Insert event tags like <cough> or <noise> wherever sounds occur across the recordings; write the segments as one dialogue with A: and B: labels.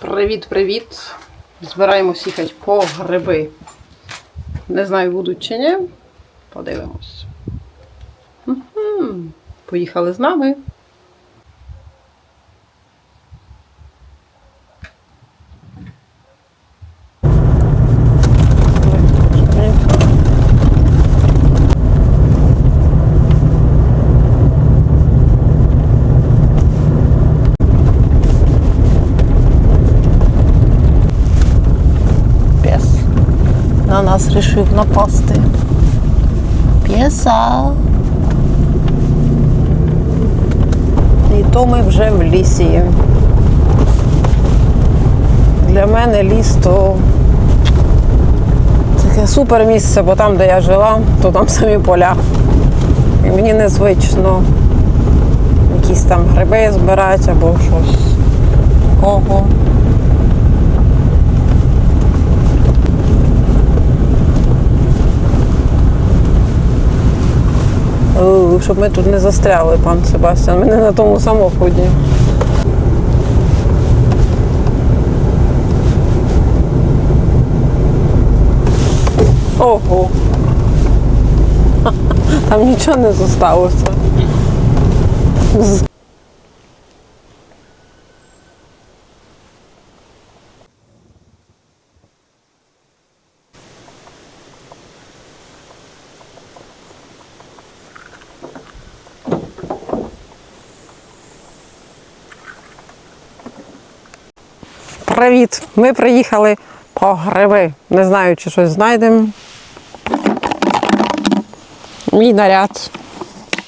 A: Привіт-привіт! Збираємось їхати по гриби. Не знаю, будуть чи ні. Подивимось. Поїхали з нами. На нас рішив напасти. П'єса. І то ми вже в лісі. Для мене ліс то таке супер місце, бо там, де я жила, то там самі поля. І мені незвично якісь там гриби збирати або щось О, щоб ми тут не застряли, пан Себастьян. Ми не на тому самоході. Ого. <laughs> Там нічого не зосталося. Привіт! Ми приїхали по гриби. Не знаю, чи щось знайдемо. Мій наряд.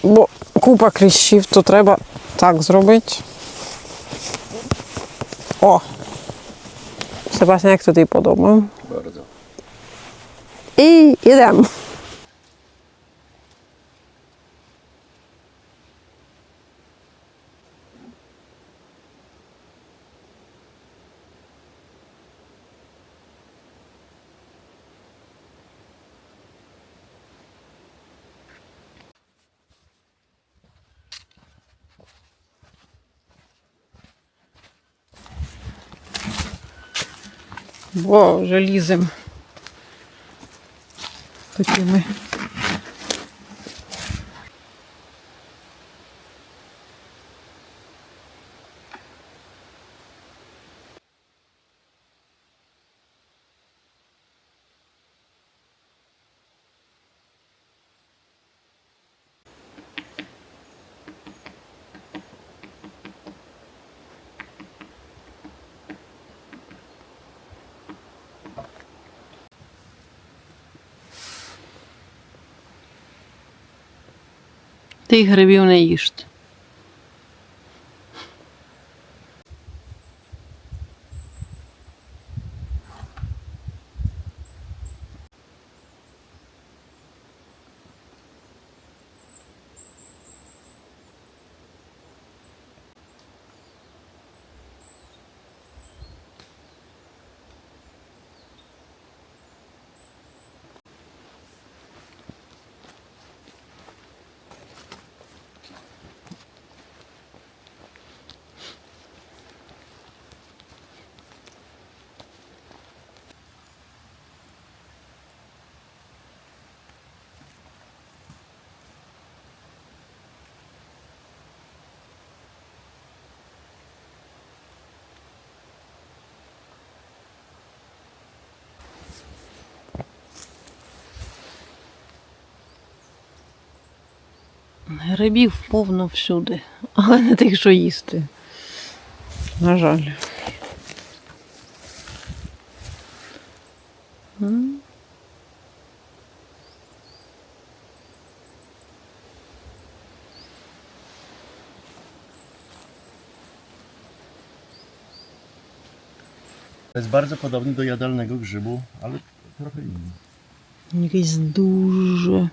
A: Бо купа кліщів, то треба так зробити. О! Себастьян, як тобі подобає? І йдемо. Во, вже лізем. Такими. Ти грибів не їжте. Грибів повно всюди, але не тих, що їсти. На жаль.
B: To jest bardzo podobny do jadalnego grzybu, ale trochę inny.
A: Якийсь дуже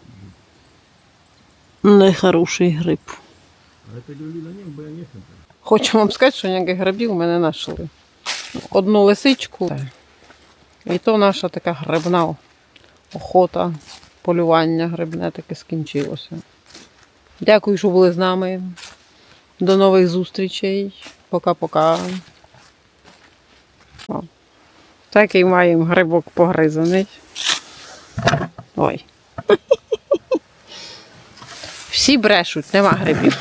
B: chcę. tego.
A: Хочу вам сказати, що ніяких грибів ми не знайшли. Одну лисичку. І то наша така грибна охота, полювання грибне таке скінчилося. Дякую, що були з нами. До нових зустрічей. Пока-пока. Такий маємо грибок погризаний. Ой. Всі брешуть, нема грибів.